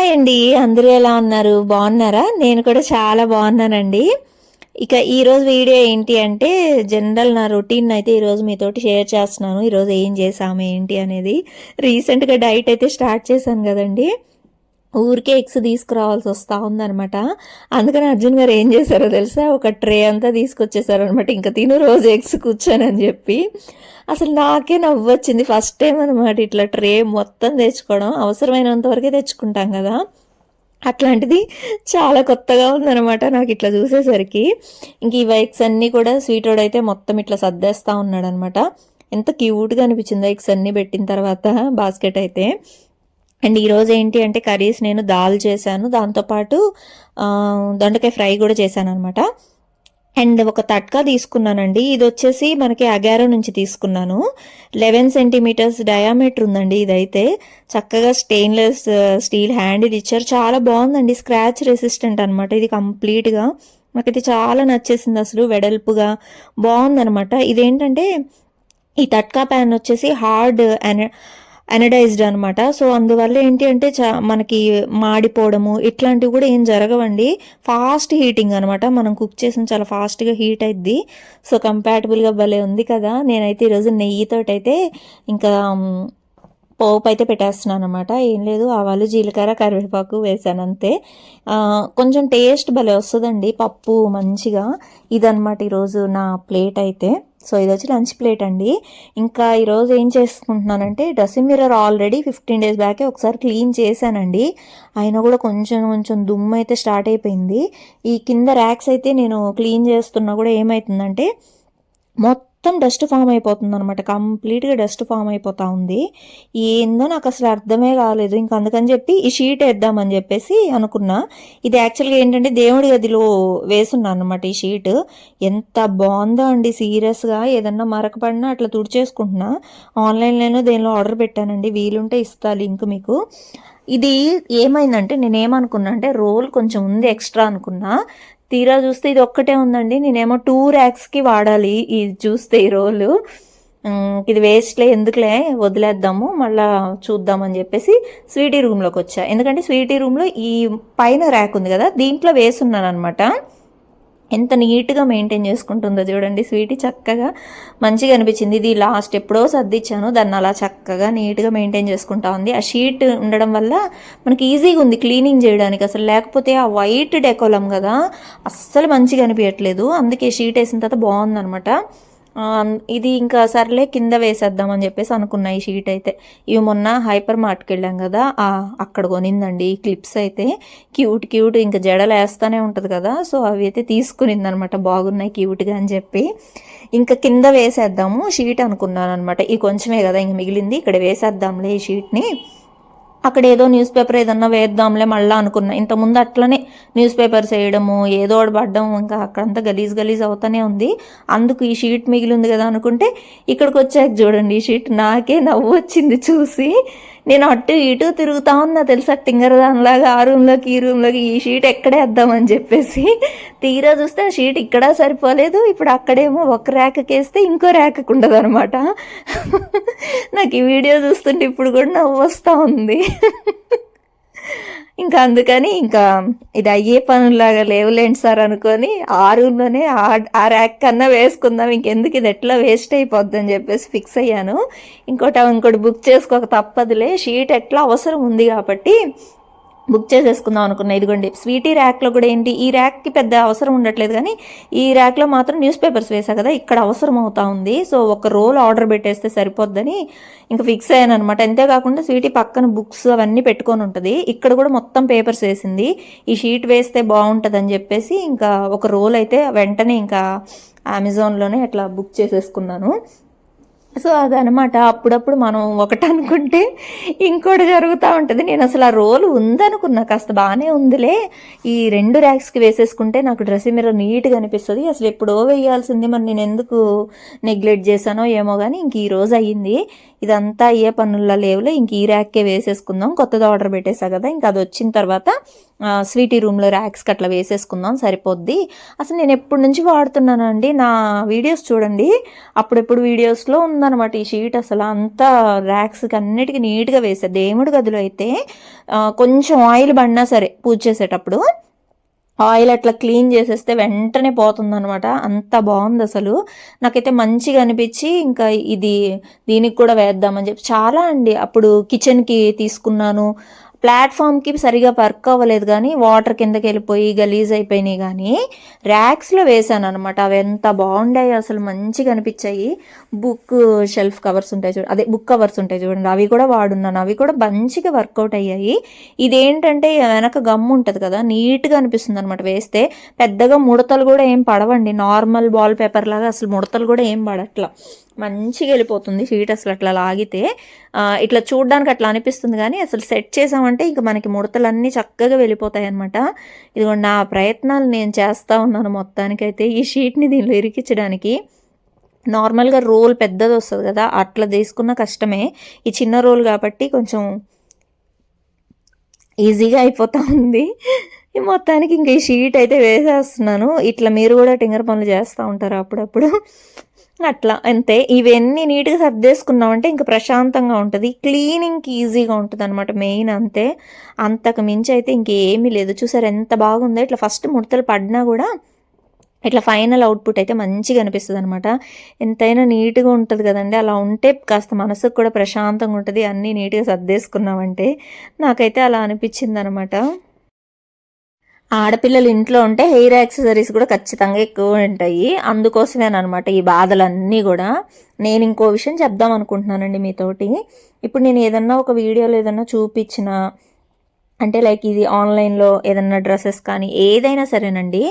Hi అండి అందరూ ఎలా ఉన్నారు? బాగున్నారా? నేను కూడా చాలా బాగున్నానండి. ఇక ఈరోజు వీడియో ఏంటి అంటే జనరల్ నా రొటీన్ అయితే ఈరోజు మీతోటి షేర్ చేస్తున్నాను. ఈరోజు ఏం చేసాము ఏంటి అనేది రీసెంట్గా డైట్ అయితే స్టార్ట్ చేశాను కదండీ. ఊరికే ఎగ్స్ తీసుకురావాల్సి వస్తూ ఉందనమాట అందుకని అర్జున్ గారు ఏం చేశారో తెలుసా? ఒక ట్రే అంతా తీసుకొచ్చేసారు అనమాట ఇంకా తిను రోజు ఎగ్స్ కూర్చొని చెప్పి. అసలు నాకే నవ్వు వచ్చింది ఫస్ట్ టైం అనమాట ఇట్లా ట్రే మొత్తం తెచ్చుకోవడం. అవసరమైనంత వరకే తెచ్చుకుంటాం కదా. అట్లాంటిది చాలా కొత్తగా ఉందనమాట నాకు ఇట్లా చూసేసరికి. ఇంక ఈ వైక్స్ అన్నీ కూడా స్వీట్ అయితే మొత్తం ఇట్లా సర్దేస్తూ ఉన్నాడనమాట ఎంత క్యూట్గా అనిపించిందో ఎగ్స్ అన్నీ పెట్టిన తర్వాత బాస్కెట్ అయితే. అండ్ ఈరోజు ఏంటి అంటే కర్రీస్ నేను దాల్ చేశాను. దాంతోపాటు దొండకాయ ఫ్రై కూడా చేశాను అనమాట అండ్ ఒక తట్కా తీసుకున్నానండి. ఇది వచ్చేసి మనకి అగారో నుంచి తీసుకున్నాను. లెవెన్ సెంటీమీటర్స్ డయామీటర్ ఉందండి ఇదైతే. చక్కగా స్టెయిన్లెస్ స్టీల్ హ్యాండిల్ ఇచ్చారు. చాలా బాగుందండి. స్క్రాచ్ రెసిస్టెంట్ అనమాట ఇది కంప్లీట్గా నాకైతే చాలా నచ్చేసింది అసలు. వెడల్పుగా బాగుందనమాట ఇదేంటంటే ఈ తట్కా ప్యాన్ వచ్చేసి హార్డ్ అండ్ అనడైజ్డ్ అనమాట సో అందువల్ల ఏంటి అంటే చా మనకి మాడిపోవడము ఇట్లాంటివి కూడా ఏం జరగవండి. ఫాస్ట్ హీటింగ్ అనమాట మనం కుక్ చేసిన చాలా ఫాస్ట్గా హీట్ అయిద్ది. సో కంపాటబుల్గా భలే ఉంది కదా. నేనైతే ఈరోజు నెయ్యితోటైతే ఇంకా పోపు అయితే పెట్టేస్తున్నాను అనమాట ఏం లేదు ఆవాలు జీలకర్ర కరివేపాకు వేసాను అంతే. కొంచెం టేస్ట్ భలే వస్తుందండి పప్పు మంచిగా. ఇదనమాట ఈరోజు నా ప్లేట్ అయితే. సో ఇది వచ్చి లంచ్ ప్లేట్ అండి. ఇంకా ఈరోజు ఏం చేసుకుంటున్నానంటే dressing mirror already fifteen days బ్యాకే ఒకసారి క్లీన్ చేశానండి. అయినా కూడా కొంచెం కొంచెం దుమ్ము అయితే స్టార్ట్ అయిపోయింది. ఈ కింద ర్యాక్స్ అయితే నేను క్లీన్ చేస్తున్నా కూడా ఏమవుతుందంటే మొత్తం మొత్తం డస్ట్ ఫామ్ అయిపోతుంది అనమాట కంప్లీట్గా డస్ట్ ఫామ్ అయిపోతా ఉంది. ఏందో నాకు అసలు అర్థమే కాలేదు. ఇంక అందుకని చెప్పి ఈ షీట్ వేద్దామని చెప్పేసి అనుకున్నా. ఇది యాక్చువల్గా ఏంటంటే దేవుడి గదిలో వేసున్నా అనమాట ఈ షీట్. ఎంత బాగుందో అండి. సీరియస్గా ఏదన్నా మరకపడినా అట్లా తుడిచేసుకుంటున్నా. ఆన్లైన్లోనూ దేనిలో ఆర్డర్ పెట్టానండి. వీలుంటే ఇస్తా లింక్ మీకు. ఇది ఏమైందంటే నేనేమనుకున్నా అంటే రోల్ కొంచెం ఉంది ఎక్స్ట్రా అనుకున్నా. తీరా చూస్తే ఇది ఒక్కటే ఉందండి. నేనేమో టూ ర్యాక్స్కి వాడాలి ఇది చూస్తే ఈ రోలు. ఇది వేస్ట్లే ఎందుకులే వదిలేద్దాము మళ్ళా చూద్దామని చెప్పేసి స్వీటీ రూమ్లోకి వచ్చా. ఎందుకంటే స్వీటీ రూమ్లో ఈ పైన ర్యాక్ ఉంది కదా దీంట్లో వేసున్నాను అనమాట ఎంత నీట్గా మెయింటైన్ చేసుకుంటుందో చూడండి. స్వీట్ చక్కగా మంచిగా అనిపించింది. ఇది లాస్ట్ ఎప్పుడో సర్దిచ్చాను. దాన్ని అలా చక్కగా నీట్గా మెయింటైన్ చేసుకుంటా ఉంది. ఆ షీట్ ఉండడం వల్ల మనకి ఈజీగా ఉంది క్లీనింగ్ చేయడానికి అసలు. లేకపోతే ఆ వైట్ డెకోలం కదా అస్సలు మంచిగా అనిపించట్లేదు అందుకే షీట్ వేసిన తర్వాత బాగుందనమాట ఇది ఇంకా సర్లే కింద వేసేద్దామని చెప్పేసి అనుకున్నా ఈ షీట్ అయితే. ఇవి మొన్న హైపర్ మార్ట్కి వెళ్ళాం కదా అక్కడ కొనిందండి. ఈ క్లిప్స్ అయితే క్యూట్ క్యూట్ ఇంకా జడలు వేస్తూనే ఉంటుంది కదా సో అవి అయితే తీసుకునింది అనమాట బాగున్నాయి క్యూట్గా అని చెప్పి. ఇంకా కింద వేసేద్దాము షీట్ అనుకున్నాను అనమాట ఈ కొంచెమే కదా ఇంక మిగిలింది ఇక్కడ వేసేద్దాంలే ఈ షీట్ని. అక్కడ ఏదో న్యూస్ పేపర్ ఏదన్నా వేద్దాంలే మళ్ళీ అనుకున్నా. ఇంతకుముందు అట్లనే న్యూస్ పేపర్స్ వేయడము ఏదో పడడం ఇంకా అక్కడంతా గలీజ్ గలీజ్ అవుతానే ఉంది. అందుకు ఈ షీట్ మిగిలి ఉంది కదా అనుకుంటే ఇక్కడికి వచ్చాక చూడండి ఈ షీట్ నాకే నవ్వు వచ్చింది చూసి. నేను అటు ఇటు తిరుగుతా ఉన్నా తెలుసా? టింగర్ దానిలాగా ఆ రూమ్లోకి ఈ రూమ్లోకి ఈ షీట్ ఎక్కడే వేద్దామని చెప్పేసి. తీరా చూస్తే ఆ షీట్ ఇక్కడ సరిపోలేదు. ఇప్పుడు అక్కడేమో ఒక ర్యాక్కి వేస్తే ఇంకో ర్యాక్కి ఉండదు అనమాట నాకు ఈ వీడియో చూస్తుంటే ఇప్పుడు కూడా నవ్వు వస్తూ ఉంది. ఇంకా అందుకని ఇంకా ఇది అయ్యే పనులాగా లేవులేండి సార్ అనుకొని ఆ రూమ్లోనే ఆ ర్యాక్ కన్నా వేసుకుందాం ఇంకెందుకు ఇది ఎట్లా వేస్ట్ అయిపోద్ది అని చెప్పేసి ఫిక్స్ అయ్యాను. ఇంకోటి ఇంకోటి బుక్ చేసుకోక తప్పదులే షీట్ ఎట్లా అవసరం ఉంది కాబట్టి బుక్ చేసేసుకుందాం అనుకున్నా. ఇదిగోండి స్వీటీ ర్యాక్లో కూడా ఏంటి ఈ ర్యాక్కి పెద్ద అవసరం ఉండట్లేదు కానీ ఈ ర్యాక్లో మాత్రం న్యూస్ పేపర్స్ వేసా కదా ఇక్కడ అవసరం అవుతా ఉంది. సో ఒక రోల్ ఆర్డర్ పెట్టేస్తే సరిపోద్దని ఇంకా ఫిక్స్ అయ్యాను అనమాట అంతేకాకుండా స్వీటీ పక్కన బుక్స్ అవన్నీ పెట్టుకొని ఉంటుంది. ఇక్కడ కూడా మొత్తం పేపర్స్ వేసింది. ఈ షీట్ వేస్తే బాగుంటుంది అని చెప్పేసి ఇంకా ఒక రోల్ అయితే వెంటనే ఇంకా అమెజాన్లోనే అట్లా బుక్ చేసేసుకున్నాను. సో అదనమాట. అప్పుడప్పుడు మనం ఒకటి అనుకుంటే ఇంకోటి జరుగుతూ ఉంటుంది. నేను అసలు ఆ రోల్ ఉందనుకున్నా. కాస్త బాగానే ఉందిలే. ఈ రెండు ర్యాక్స్కి వేసేసుకుంటే నాకు డ్రెస్ మీద నీట్గా అనిపిస్తుంది. అసలు ఎప్పుడో వేయాల్సింది. మరి నేను ఎందుకు నెగ్లెక్ట్ చేశానో ఏమో కానీ ఇంక ఈ రోజు అయ్యింది. ఇదంతా అయ్యే పనుల్లో లేవులే. ఇంక ఈ ర్యాక్కే వేసేసుకుందాం. కొత్తది ఆర్డర్ పెట్టేశా కదా. ఇంక అది వచ్చిన తర్వాత స్వీటీ రూమ్లో ర్యాక్స్కి అట్లా వేసేసుకుందాం. సరిపోద్ది. అసలు నేను ఎప్పటి నుంచి వాడుతున్నానండి? నా వీడియోస్ చూడండి. అప్పుడెప్పుడు వీడియోస్లో ఉన్న ఉందన్నమాట ఈ షీట్ అసలు. అంతా ర్యాక్స్కి అన్నిటికీ నీట్గా వేసారు దేవుడి గదిలో అయితే కొంచెం ఆయిల్ పడినా సరే పూజ చేసేటప్పుడు ఆయిల్ అట్లా క్లీన్ చేసేస్తే వెంటనే పోతుంది అనమాట అంత బాగుంది అసలు. నాకైతే మంచిగా అనిపించి ఇంకా ఇది దీనికి కూడా వేద్దామని చెప్పి చాలా అండి. అప్పుడు కిచెన్కి తీసుకున్నాను. ప్లాట్ఫామ్కి సరిగా వర్క్ అవ్వలేదు కానీ వాటర్ కిందకి వెళ్ళిపోయి గలీజ్ అయిపోయినాయి కానీ ర్యాక్స్లో వేసాను అనమాట అవి ఎంత బాగుండాయి అసలు మంచిగా అనిపించాయి. బుక్ షెల్ఫ్ కవర్స్ ఉంటాయి చూడండి అదే బుక్ కవర్స్ ఉంటాయి చూడండి అవి కూడా వాడున్నాను అవి కూడా మంచిగా వర్కౌట్ అయ్యాయి. ఇదేంటంటే వెనక గమ్ము ఉంటుంది కదా నీట్గా అనిపిస్తుంది అనమాట వేస్తే. పెద్దగా ముడతలు కూడా ఏం పడవండి నార్మల్ వాల్ పేపర్ లాగా అసలు ముడతలు కూడా ఏం పడట్లా. మంచిగా వెళ్ళిపోతుంది షీట్ అసలు అట్లా లాగితే. ఇట్లా చూడడానికి అట్లా అనిపిస్తుంది కానీ అసలు సెట్ చేసామంటే ఇంకా మనకి ముడతలన్నీ చక్కగా వెళ్ళిపోతాయి అనమాట ఇదిగోండి నా ప్రయత్నాలు నేను చేస్తూ ఉన్నాను మొత్తానికైతే ఈ షీట్ని దీనిలో ఇరికించడానికి. నార్మల్గా రోల్ పెద్దది వస్తుంది కదా అట్లా తీసుకున్న కష్టమే. ఈ చిన్న రోల్ కాబట్టి కొంచెం ఈజీగా అయిపోతూ ఉంది. ఈ మొత్తానికి ఇంకా ఈ షీట్ అయితే వేసేస్తున్నాను. ఇట్లా మీరు కూడా టింగర్ పనులు చేస్తూ ఉంటారు అప్పుడప్పుడు? అట్లా అంతే. ఇవన్నీ నీట్గా సర్దేసుకున్నామంటే ఇంకా ప్రశాంతంగా ఉంటుంది. క్లీనింగ్కి ఈజీగా ఉంటుంది అనమాట మెయిన్ అంతే. అంతకు మించి అయితే ఇంకేమీ లేదు. చూసారు ఎంత బాగుందో. ఇట్లా ఫస్ట్ ముడతలు పడినా కూడా ఇట్లా ఫైనల్ అవుట్పుట్ అయితే మంచిగా అనిపిస్తుంది అనమాట ఎంతైనా నీట్గా ఉంటుంది కదండి. అలా ఉంటే కాస్త మనసుకు కూడా ప్రశాంతంగా ఉంటుంది. అన్నీ నీట్గా సర్దేసుకున్నామంటే నాకైతే అలా అనిపించింది అనమాట ఆడపిల్లలు ఇంట్లో ఉంటే హెయిర్ యాక్సెసరీస్ కూడా ఖచ్చితంగా ఎక్కువ ఉంటాయి. అందుకోసమేనమాట ఈ బాధలన్నీ కూడా. నేను ఇంకో విషయం చెప్దాం అనుకుంటున్నానండి మీతోటి. ఇప్పుడు నేను ఏదన్నా ఒక వీడియోలో ఏదన్నా చూపించినా అంటే లైక్ ఇది ఆన్లైన్లో ఏదన్నా డ్రెస్సెస్ కానీ ఏదైనా సరేనండి.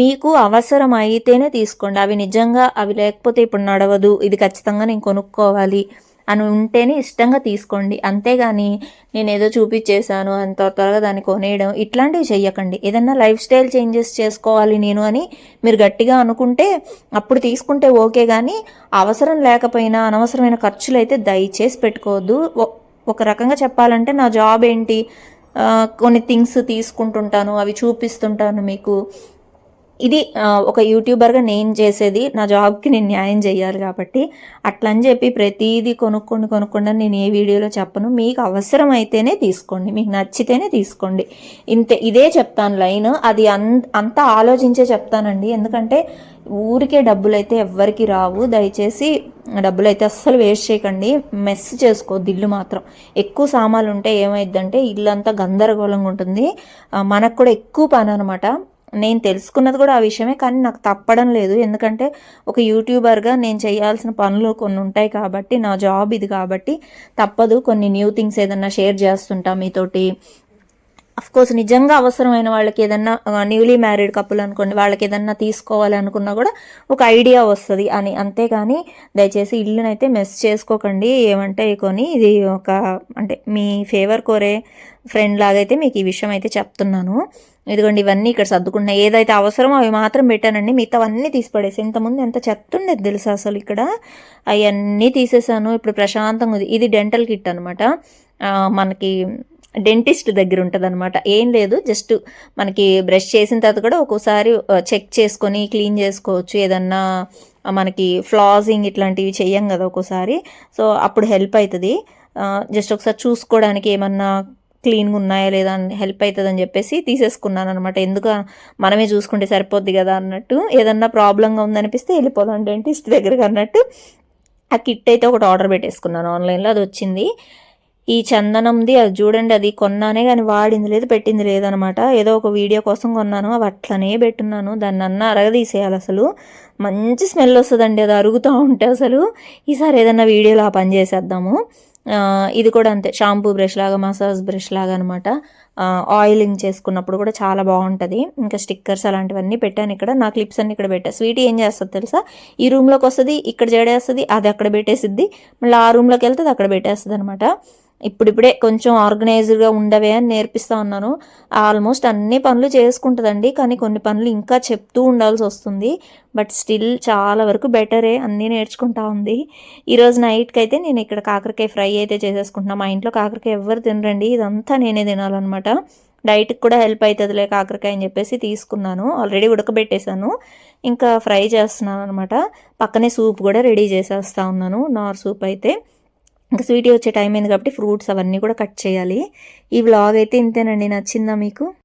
మీకు అవసరం అయితేనే తీసుకోండి. అవి నిజంగా అవి లేకపోతే ఇప్పుడు నడవదు. ఇది ఖచ్చితంగా నేను కొనుక్కోవాలి అని ఉంటేనే ఇష్టంగా తీసుకోండి. అంతేగాని నేను ఏదో చూపించేశాను అంత త్వరగా దాన్ని కొనేయడం ఇట్లాంటివి చెయ్యకండి. ఏదన్నా లైఫ్ స్టైల్ చేంజెస్ చేసుకోవాలి నేను అని మీరు గట్టిగా అనుకుంటే అప్పుడు తీసుకుంటే ఓకే కానీ అవసరం లేకపోయినా అనవసరమైన ఖర్చులు అయితే దయచేసి పెట్టుకోవద్దు. ఒక రకంగా చెప్పాలంటే నా జాబ్ ఏంటి? కొన్ని థింగ్స్ తీసుకుంటుంటాను అవి చూపిస్తుంటాను మీకు. ఇది ఒక యూట్యూబర్గా నేను చేసేది నా జాబ్కి నేను న్యాయం చేయాలి కాబట్టి అట్లా అని చెప్పి ప్రతిదీ కొనుక్కోండి కొనుక్కోండి నేను ఏ వీడియోలో చెప్పను. మీకు అవసరం అయితేనే తీసుకోండి మీకు నచ్చితేనే తీసుకోండి. ఇంతే ఇదే చెప్తాను లైన్. అది అన్ అంతా ఆలోచించే చెప్తానండి. ఎందుకంటే ఊరికే డబ్బులు అయితే ఎవ్వరికి రావు. దయచేసి డబ్బులు అయితే అస్సలు వేస్ట్ చేయకండి. మెస్ చేసుకోవద్దు ఇల్లు మాత్రం. ఎక్కువ సామాన్లు ఉంటే ఏమైందంటే ఇల్లు అంతా గందరగోళంగా ఉంటుంది. మనకు కూడా ఎక్కువ పని అనమాట నేను తెలుసుకున్నది కూడా ఆ విషయమే కానీ నాకు తప్పడం లేదు. ఎందుకంటే ఒక యూట్యూబర్గా నేను చేయాల్సిన పనులు కొన్ని ఉంటాయి కాబట్టి నా జాబ్ ఇది కాబట్టి తప్పదు. కొన్ని న్యూ థింగ్స్ ఏదన్నా షేర్ చేస్తుంటా మీతోటి. కోర్స్ నిజంగా అవసరమైన వాళ్ళకి ఏదన్నా న్యూలీ మ్యారీడ్ కపుల్ అనుకోండి వాళ్ళకి ఏదన్నా తీసుకోవాలి అనుకున్నా కూడా ఒక ఐడియా వస్తుంది అని. అంతేగాని దయచేసి ఇల్లునైతే మెస్ చేసుకోకండి. ఏమంటే కొని ఇది ఒక అంటే మీ ఫేవర్ కోరే ఫ్రెండ్ లాగైతే మీకు ఈ విషయం అయితే చెప్తున్నాను. ఇదిగోండి ఇవన్నీ ఇక్కడ సర్దుకున్నాయి ఏదైతే అవసరమో అవి మాత్రం పెట్టానండి. మిగతావన్నీ తీసి పడేసి ఇంతకుముందు ఎంత చెత్త ఉండేది తెలుసా అసలు ఇక్కడ? అవన్నీ తీసేసాను. ఇప్పుడు ప్రశాంతంగా ఉంది. ఇది డెంటల్ కిట్ అనమాట మనకి డెంటిస్ట్ దగ్గర ఉంటుంది అనమాట ఏం లేదు జస్ట్ మనకి బ్రష్ చేసిన తర్వాత కూడా ఒక్కోసారి చెక్ చేసుకొని క్లీన్ చేసుకోవచ్చు. ఏదన్నా మనకి ఫ్లాజింగ్ ఇట్లాంటివి చెయ్యం కదా ఒక్కోసారి. సో అప్పుడు హెల్ప్ అవుతుంది జస్ట్ ఒకసారి చూసుకోవడానికి ఏమన్నా క్లీన్గా ఉన్నాయా లేదా అని హెల్ప్ అవుతుందని చెప్పేసి తీసేసుకున్నాను అనమాట ఎందుకు మనమే చూసుకుంటే సరిపోద్ది కదా అన్నట్టు ఏదన్నా ప్రాబ్లంగా ఉందనిపిస్తే వెళ్ళిపోదాం డెంటిస్ట్ దగ్గరకు అన్నట్టు ఆ కిట్ అయితే ఒకటి ఆర్డర్ పెట్టేసుకున్నాను ఆన్లైన్లో అది వచ్చింది. ఈ చందనంది అది చూడండి అది కొన్నానే కానీ వాడింది లేదు పెట్టింది లేదనమాట ఏదో ఒక వీడియో కోసం కొన్నాను అవి అట్లనే పెట్టున్నాను. దాన్ని అన్న అరగదీసేయాలి అసలు. మంచి స్మెల్ వస్తుందండి అది అరుగుతూ ఉంటే అసలు. ఈసారి ఏదన్నా వీడియోలో ఆ పని చేసేద్దాము. ఇది కూడా అంతే. షాంపూ బ్రష్ లాగా మసాజ్ బ్రష్ లాగా అనమాట ఆయిలింగ్ చేసుకున్నప్పుడు కూడా చాలా బాగుంటుంది. ఇంకా స్టిక్కర్స్ అలాంటివన్నీ పెట్టాను ఇక్కడ. నా క్లిప్స్ అన్ని ఇక్కడ పెట్టా. స్వీట్ ఏం చేస్తుంది తెలుసా? ఈ రూమ్లోకి వస్తుంది ఇక్కడ జడేస్తుంది అది అక్కడ పెట్టేసిద్ది. మళ్ళీ ఆ రూమ్లోకి వెళ్తే అది అక్కడ పెట్టేస్తుంది అనమాట ఇప్పుడిప్పుడే కొంచెం ఆర్గనైజ్డ్గా ఉండవే అని నేర్పిస్తా ఉన్నాను. ఆల్మోస్ట్ అన్ని పనులు చేసుకుంటుందండి కానీ కొన్ని పనులు ఇంకా చెప్తూ ఉండాల్సి వస్తుంది. బట్ స్టిల్ చాలా వరకు బెటరే అన్నీ నేర్చుకుంటా ఉంది. ఈరోజు నైట్కి అయితే నేను ఇక్కడ కాకరకాయ ఫ్రై అయితే చేసేసుకుంటున్నా. మా ఇంట్లో కాకరకాయ ఎవ్వరు తినరండి. ఇదంతా నేనే తినాలన్నమాట. డైట్కి కూడా హెల్ప్ అవుతుందిలే కాకరకాయ అని చెప్పేసి తీసుకున్నాను. ఆల్రెడీ ఉడకబెట్టేశాను. ఇంకా ఫ్రై చేస్తున్నాను అనమాట పక్కనే సూప్ కూడా రెడీ చేసేస్తా ఉన్నాను. నార్ సూప్ అయితే. ఇంకా స్వీట్ వచ్చే టైం అయింది కాబట్టి ఫ్రూట్స్ అవన్నీ కూడా కట్ చేయాలి. ఈ వ్లాగ్ అయితే ఇంతేనండి. నచ్చిందా మీకు?